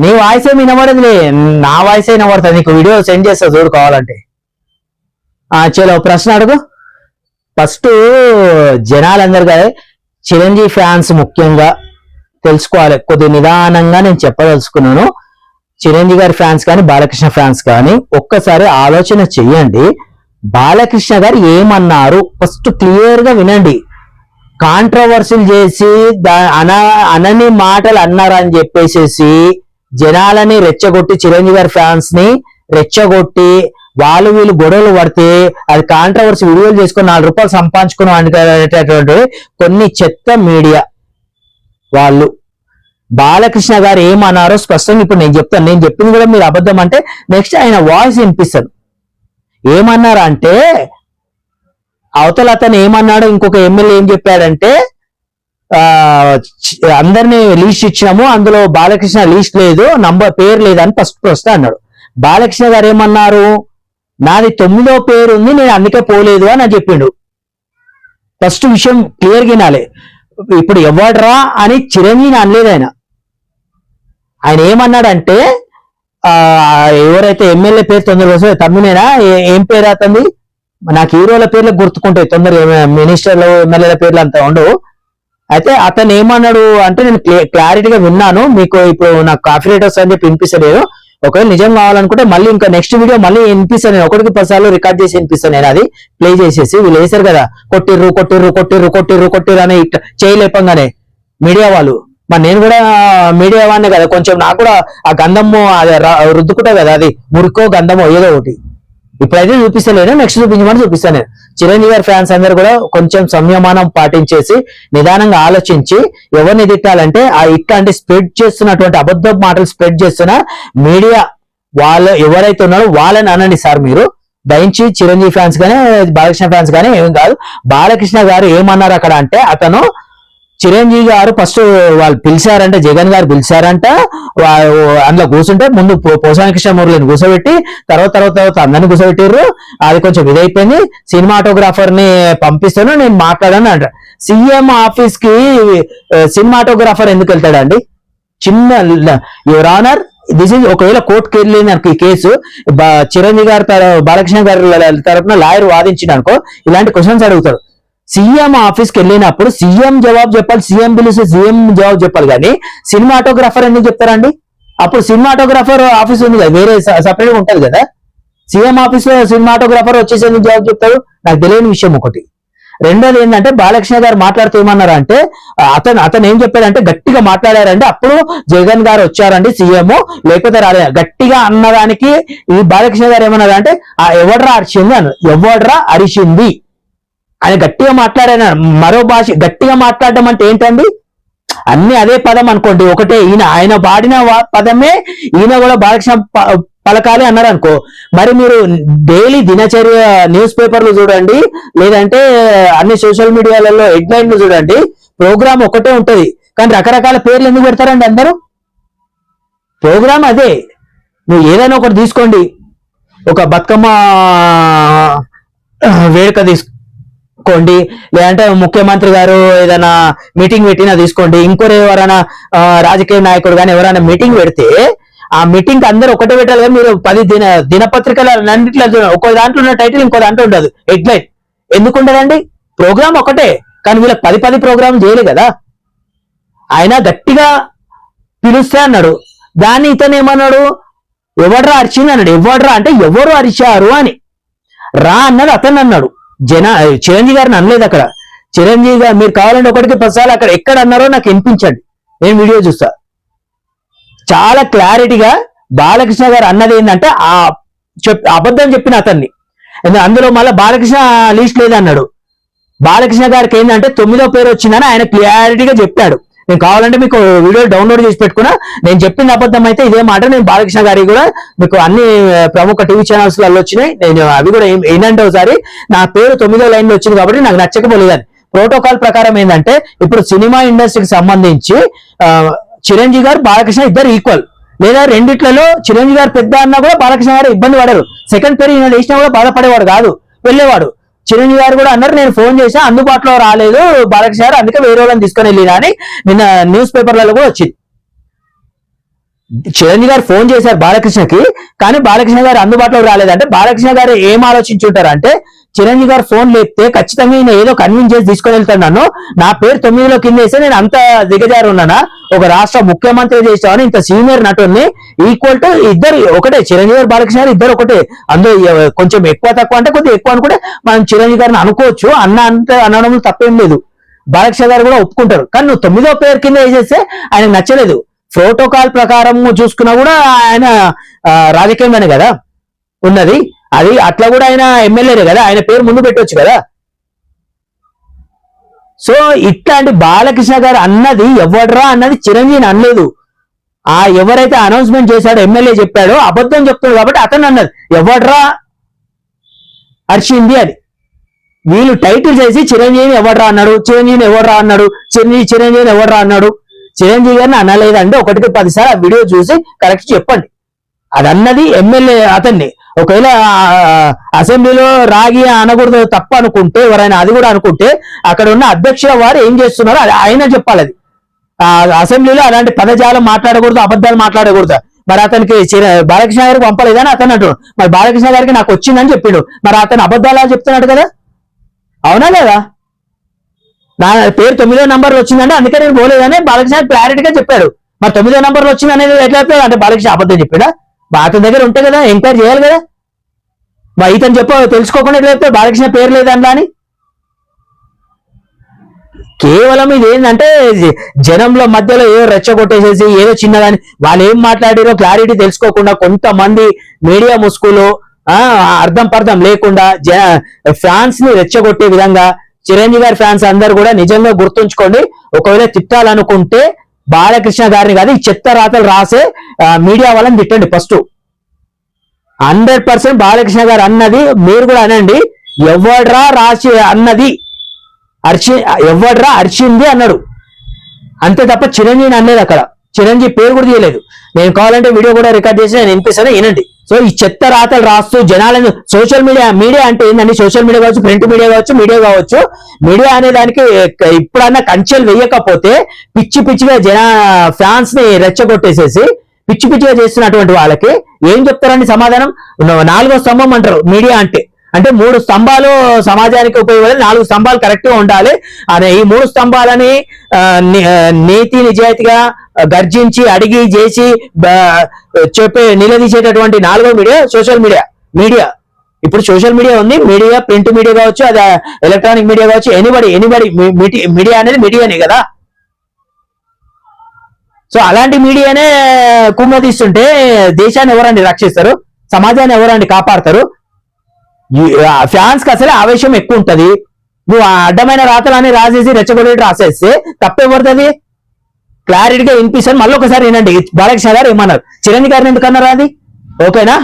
నీ వాయిస్ ఏమి వినబడదులే నా వాయిస్ వినబడుతుంది? నీకు వీడియో సెండ్ చేస్తా చూడు కావాలంటే. చలో ప్రశ్న అడుగు. ఫస్ట్ జనాలందరూ కదా చిరంజీవి ఫ్యాన్స్ ముఖ్యంగా తెలుసుకోవాలి. కొద్ది నిదానంగా నేను చెప్పదలుచుకున్నాను. చిరంజీవి గారి ఫ్యాన్స్ కానీ బాలకృష్ణ ఫ్యాన్స్ కానీ ఒక్కసారి ఆలోచన చెయ్యండి. బాలకృష్ణ గారు ఏమన్నారు? ఫస్ట్ క్లియర్గా వినండి. కాంట్రవర్సీలు చేసి దా- అన అనని మాటలు అన్నారని చెప్పేసేసి జనాలని రెచ్చగొట్టి చిరంజీవి గారి ఫ్యాన్స్ని రెచ్చగొట్టి వాళ్ళు వీళ్ళు గొడవలు పడితే అది కాంట్రవర్సీ వీడియోలు చేసుకుని నాలుగు రూపాయలు సంపాదించుకుని అనేటటువంటి కొన్ని చెత్త మీడియా వాళ్ళు. బాలకృష్ణ గారు ఏమన్నారో స్పష్టంగా ఇప్పుడు నేను చెప్తాను. నేను చెప్పింది కూడా మీరు అబద్ధం అంటే నెక్స్ట్ ఆయన వాయిస్ వినిపిస్తాను ఏమన్నారు అంటే అవతల అతను ఏమన్నాడు ఇంకొక ఎమ్మెల్యే ఏం చెప్పాడంటే అందరినీ లీస్ట్ ఇచ్చినాము అందులో బాలకృష్ణ లీస్ట్ లేదు నంబర్ పేరు లేదని ఫస్ట్ ప్రశ్న అన్నాడు. బాలకృష్ణ గారు ఏమన్నారు? నాది తొమ్మిదో పేరు ఉంది నేను అందుకే పోలేదు అని అని చెప్పిండు. ఫస్ట్ విషయం క్లియర్ వినాలి. ఇప్పుడు ఎవడరా అని చిరంజీవి అనలేదు ఆయన. ఆయన ఏమన్నాడంటే ఎవరైతే ఎమ్మెల్యే పేరు తొందరగా వస్తుంది తమ్మినేనా? ఏం పేరు అవుతుంది నాకు హీరోల పేర్లు గుర్తుకుంటాయి తొందరగా మినిస్టర్లు ఎమ్మెల్యేల పేర్లు అంత ఉండవు. అయితే అతను ఏమన్నాడు అంటే నేను క్లారిటీగా విన్నాను. మీకు ఇప్పుడు నాకు కాఫీ రేట్ వస్తా అని చెప్పి వినిపిస్తలేదు. ఒకవేళ నిజం కావాలనుకుంటే మళ్ళీ ఇంకా నెక్స్ట్ వీడియో మళ్ళీ వినిపిస్తాను. నేను ఒకటికి పదిసార్లు రికార్డ్ చేసి వినిపిస్తాను నేను అది. ప్లే చేసేసి వీళ్ళు వేసారు కదా. కొట్టిర్రు కొట్టిర్రు కొట్టిర్రు కొట్టిర్రు కొట్టిర్రు అని చేయలేపంగానే మీడియా వాళ్ళు. మరి నేను కూడా మీడియా వాడినే కదా. కొంచెం నాకు కూడా ఆ గంధము అది రుద్దుకుంటా కదా అది. మురికో గంధమో ఏదో ఒకటి. ఇప్పుడైతే చూపిస్తలేను నెక్స్ట్ చూపించమని చూపిస్తాను నేను. చిరంజీవి గారి ఫ్యాన్స్ అందరు కూడా కొంచెం సంయమానం పాటించేసి నిదానంగా ఆలోచించి ఎవరిని తిట్టాలంటే ఆ ఇట్లాంటి స్ప్రెడ్ చేస్తున్నటువంటి అబద్ధ మాటలు స్ప్రెడ్ చేస్తున్న మీడియా వాళ్ళు ఎవరైతే ఉన్నారో వాళ్ళని అనండి సార్ మీరు. దయించి చిరంజీవి ఫ్యాన్స్ కానీ బాలకృష్ణ ఫ్యాన్స్ కానీ ఏం కాదు. బాలకృష్ణ గారు ఏమన్నారు అక్కడ అంటే అతను చిరంజీవి గారు ఫస్ట్ వాళ్ళు పిలిచారంట జగన్ గారు పిలిచారంట. అందులో కూర్చుంటే ముందు పో- పోసాని కృష్ణ మురళిని కూర్చోబెట్టి తర్వాత తర్వాత తర్వాత అందరిని కూర్చోబెట్టారు అది కొంచెం ఇదైపోయింది. సినిమాటోగ్రాఫర్ని పంపిస్తాను నేను మాట్లాడాను అంట. సీఎం ఆఫీస్కి సినిమాటోగ్రాఫర్ ఎందుకు వెళ్తాడండి? చిన్న యువర్ ఆనర్ దిస్ ఇస్ ఒకవేళ కోర్టుకి వెళ్ళింది అనుకో ఈ కేసు చిరంజీవి గారి తర- బాలకృష్ణ గారి తరపున లాయర్ వాదించిన అనుకో ఇలాంటి క్వశ్చన్స్ అడుగుతారు. సీఎం ఆఫీస్కి వెళ్ళినప్పుడు సీఎం జవాబు చెప్పాలి సీఎం పిలిస్తే సీఎం జవాబు చెప్పాలి కానీ సినిమాటోగ్రాఫర్ ఎందుకు చెప్తారండి? అప్పుడు సినిమాటోగ్రాఫర్ ఆఫీస్ ఉంది కదా వేరే సపరేట్ ఉంటది కదా. సీఎం ఆఫీస్లో సినిమాటోగ్రాఫర్ వచ్చేసి ఎందుకు జవాబు చెప్తారు నాకు తెలియని విషయం ఒకటి. రెండోది ఏంటంటే బాలకృష్ణ గారు మాట్లాడుతూ ఏమన్నారు అంటే అతను అతను ఏం చెప్పాడంటే గట్టిగా మాట్లాడారంటే అప్పుడు జగన్ గారు వచ్చారండి సీఎం లేకపోతే రాలే. గట్టిగా అన్నదానికి ఈ బాలకృష్ణ గారు ఏమన్నారు అంటే ఆ ఎవడ్రా అరిచింది? అన్నారు. ఎవడ్రా అరిచింది? ఆయన గట్టిగా మాట్లాడారు మరో భాష గట్టిగా మాట్లాడడం అంటే ఏంటండి? అన్ని అదే పదం అనుకోండి. ఒకటే ఈయన ఆయన వాడిన వా- పదమే ఈయన కూడా బాలకృష్ణ ప- పలకాలి అన్నారు అనుకో మరి మీరు డైలీ దినచర్య న్యూస్ పేపర్లు చూడండి లేదంటే అన్ని సోషల్ మీడియాలలో హెడ్లైన్లు చూడండి. ప్రోగ్రామ్ ఒకటే ఉంటది. కానీ రకరకాల పేర్లు ఎందుకు పెడతారండి అందరూ? ప్రోగ్రామ్ అదే. నువ్వు ఏదైనా ఒకటి తీసుకోండి. ఒక బతుకమ్మ వేడుక తీసుకోండి లేదంటే ముఖ్యమంత్రి గారు ఏదైనా మీటింగ్ పెట్టినా తీసుకోండి. ఇంకోరు ఎవరైనా రాజకీయ నాయకుడు కానీ ఎవరైనా మీటింగ్ పెడితే ఆ మీటింగ్ అందరూ ఒకటే పెట్టాలి కానీ మీరు పది దిన దినపత్రికలు అన్నింటిలో చూడండి. ఒక్కో దాంట్లో ఉన్న టైటిల్ ఇంకో దాంట్లో ఉండదు. హెడ్లైన్. ఎందుకుండదండి? ప్రోగ్రామ్ ఒకటే. కానీ వీళ్ళకి పది పది ప్రోగ్రామ్ చేయలే కదా. ఆయన గట్టిగా పిలుస్తే అన్నాడు. దాన్ని ఇతను ఏమన్నాడు? ఎవడ్రా అరిచింది అన్నాడు. ఎవడ్రా అంటే ఎవరు అరిచారు అని. రా అన్నాడు అతను అన్నాడు. జన చిరంజీవి గారిని అనలేదు అక్కడ. చిరంజీవి గారు మీరు కావాలంటే ఒకటికి పదిసార్లు అక్కడ ఎక్కడ అన్నారో నాకు వినిపించండి. నేను వీడియో చూస్తా. చాలా క్లారిటీగా బాలకృష్ణ గారు అన్నది ఏంటంటే ఆ చెప్ అబద్ధం చెప్పిన అతన్ని. అందులో మళ్ళీ బాలకృష్ణ లీస్ట్ లేదన్నాడు. బాలకృష్ణ గారికి ఏంటంటే తొమ్మిదో పేరు వచ్చిందని ఆయన క్లారిటీగా చెప్పాడు. నేను కావాలంటే మీకు వీడియో డౌన్లోడ్ చేసి పెట్టుకున్నా. నేను చెప్పిన అబద్ధం అయితే ఇదే మాట. నేను బాలకృష్ణ గారికి కూడా మీకు అన్ని ప్రముఖ టీవీ ఛానల్స్లలో వచ్చినాయి. నేను అవి కూడా ఏంటంటే ఒకసారి నా పేరు తొమ్మిదో లైన్లో వచ్చింది కాబట్టి నాకు నచ్చకపోలేదని. ప్రోటోకాల్ ప్రకారం ఏంటంటే ఇప్పుడు సినిమా ఇండస్ట్రీకి సంబంధించి చిరంజీవి గారు బాలకృష్ణ ఇద్దరు ఈక్వల్ లేదా రెండిట్లలో చిరంజీవి గారు పెద్ద అన్నా కూడా బాలకృష్ణ గారు ఇబ్బంది పడరు. సెకండ్ పేరు ఈయన వేసినా కూడా బాధపడేవాడు కాదు. వెళ్ళేవాడు. చిరంజీవి గారు కూడా అన్నారు నేను ఫోన్ చేసా అందుబాటులో రాలేదు బాలకృష్ణ గారు అందుకే వేరే వాళ్ళని తీసుకొని వెళ్ళినా అని నిన్న న్యూస్ పేపర్లలో కూడా వచ్చింది. చిరంజీవి గారు ఫోన్ చేశారు బాలకృష్ణకి కానీ బాలకృష్ణ గారు అందుబాటులో రాలేదంటే బాలకృష్ణ గారు ఏం ఆలోచించుంటారు అంటే చిరంజీవి గారు ఫోన్ లేపితే ఖచ్చితంగా ఈయన ఏదో కన్విన్స్ చేసి తీసుకొని వెళ్తాడు నన్ను. నా పేరు తొమ్మిదిలో కింద వేస్తే నేను అంత దిగజారు ఉన్నానా? ఒక రాష్ట్ర ముఖ్యమంత్రి చేసామని ఇంత సీనియర్ నటుని ఈక్వల్ టు ఇద్దరు ఒకటే చిరంజీవి గారు బాలకృష్ణ గారు ఇద్దరు ఒకటే. అందులో కొంచెం ఎక్కువ తక్కువ అంటే కొద్దిగా ఎక్కువ అనుకుంటే మనం చిరంజీవి గారిని అనుకోవచ్చు అన్న అంటే అనడంలో తప్పేం లేదు. బాలకృష్ణ గారు కూడా ఒప్పుకుంటారు. కానీ నువ్వు తొమ్మిదో పేరు కింద వేసేస్తే ఆయనకు నచ్చలేదు. ప్రోటోకాల్ ప్రకారం చూసుకున్నా కూడా ఆయన రాజకీయంగానే కదా ఉన్నది. అది అట్లా కూడా ఆయన ఎమ్మెల్యేనే కదా? ఆయన పేరు ముందు పెట్టవచ్చు కదా? సో ఇట్లాంటి బాలకృష్ణ గారు అన్నది ఎవడరా అన్నది చిరంజీవి అనలేదు. ఆ ఎవరైతే అనౌన్స్మెంట్ చేశాడో ఎమ్మెల్యే చెప్పాడో అబద్ధం చెప్తున్నాడు కాబట్టి అతను అన్నది. ఎవడ్రా అర్చింది అది. వీళ్ళు టైటిల్ చేసి చిరంజీవిని ఎవడ్రా అన్నాడు? చిరంజీవిని ఎవడ్రా అన్నాడు? చిరంజీవి చిరంజీవిని ఎవడ్రా అన్నాడు? చిరంజీవి గారిని అనలేదంటే ఒకటికి పదిసార్లు ఆ వీడియో చూసి కరెక్ట్ చెప్పండి. అది అన్నది ఎమ్మెల్యే అతన్ని. ఒకవేళ అసెంబ్లీలో రాగి అనకూడదు తప్ప అనుకుంటే ఎవరైనా అది కూడా అనుకుంటే అక్కడ ఉన్న అధ్యక్ష వారు ఏం చేస్తున్నారో ఆయన చెప్పాలి అది. అసెంబ్లీలో అలాంటి పదజాలం మాట్లాడకూడదు అబద్ధాలు మాట్లాడకూడదు. మరి అతనికి బాలకృష్ణ గారికి పంపలేదని అతను అంటున్నాడు. మరి బాలకృష్ణ గారికి నాకు వచ్చిందని చెప్పిండు. మరి అతను అబద్ధాలు చెప్తున్నాడు కదా? అవునా లేదా? నా పేరు తొమ్మిదో నంబర్ వచ్చిందంటే అందుకే నేను పోలేదని బాలకృష్ణ క్లారిటీగా చెప్పాడు మరి తొమ్మిదో నంబర్ వచ్చింది అనేది ఎట్లా అంటే బాలకృష్ణ అబద్ధం చెప్పాడా? బాత అతని దగ్గర ఉంటే కదా ఎంక్వైరీ చేయాలి కదా? మా ఇతను చెప్ప తెలుసుకోకుండా ఎట్లా చెప్తే బాలకృష్ణ పేరు లేదంలా అని. కేవలం ఇది ఏంటంటే జనంలో మధ్యలో ఏదో రెచ్చగొట్టేసేసి ఏదో చిన్నదాని వాళ్ళు ఏం మాట్లాడారో క్లారిటీ తెలుసుకోకుండా కొంతమంది మీడియా ముసుగులు అర్థం పర్థం లేకుండా జ ఫ్యాన్స్ని రెచ్చగొట్టే విధంగా చిరంజీవి గారి ఫ్యాన్స్ అందరు కూడా నిజంగా గుర్తుంచుకోండి. ఒకవేళ తిట్టాలనుకుంటే బాలకృష్ణ గారిని కాదు ఈ చెత్త రాతలు రాసే మీడియా వాళ్ళని తిట్టండి ఫస్ట్. హండ్రెడ్ పర్సెంట్ బాలకృష్ణ గారు అన్నది మీరు కూడా అనండి. ఎవడ్రా రాసి అన్నది? అర్చి ఎవడ్రా అర్చింది అన్నాడు. అంతే తప్ప చిరంజీవిని అనేది అక్కడ. చిరంజీవి పేరు కూడా తీయలేదు. నేను కావాలంటే వీడియో కూడా రికార్డ్ చేసి నేను వినిపిస్తాను వినండి. సో ఈ చెత్త రాతలు రాస్తూ జనాలను సోషల్ మీడియా మీడియా అంటే ఏంటండి సోషల్ మీడియా కావచ్చు ప్రింట్ మీడియా కావచ్చు మీడియా కావచ్చు. మీడియా అనే దానికి ఇప్పుడన్నా కంచెలు వేయకపోతే పిచ్చి పిచ్చిగా జన ఫ్యాన్స్ని రెచ్చగొట్టేసేసి పిచ్చి పిచ్చిగా చేస్తున్నటువంటి వాళ్ళకి ఏం చెప్తారండి సమాధానం? నాలుగో స్తంభం అంటారు మీడియా అంటే. అంటే మూడు స్తంభాలు సమాజానికి ఉపయోగపడే నాలుగు స్తంభాలు కరెక్ట్గా ఉండాలి. అనే ఈ మూడు స్తంభాలని నేతి నీతి నిజాయితీగా గర్జించి అడిగి చేసి చెప్పే నిలదీసేటటువంటి నాలుగో మీడియా సోషల్ మీడియా. మీడియా. ఇప్పుడు సోషల్ మీడియా ఉంది మీడియా ప్రింట్ మీడియా కావచ్చు అది ఎలక్ట్రానిక్ మీడియా కావచ్చు ఎనిబడి ఎనిబడి మీడియా అనేది మీడియానే కదా. సో అలాంటి మీడియానే కుమ్మదీస్తుంటే దేశాన్ని ఎవరండి రక్షిస్తారు? సమాజాన్ని ఎవరండి కాపాడతారు? ఫ్యాన్స్కి అసలే ఆవేశం ఎక్కువ ఉంటది. నువ్వు ఆ అడ్డమైన రాతలని రాసేసి రెచ్చగొడేటి రాసేస్తే తప్పెవరిది క్లారిటీగా వినిపిస్తాను. మళ్ళీ ఒకసారి వినండి. బాలకృష్ణ గారు ఏమన్నారు? చిరంజీవి గారిని ఎందుకన్నారు అది? ఓకేనా?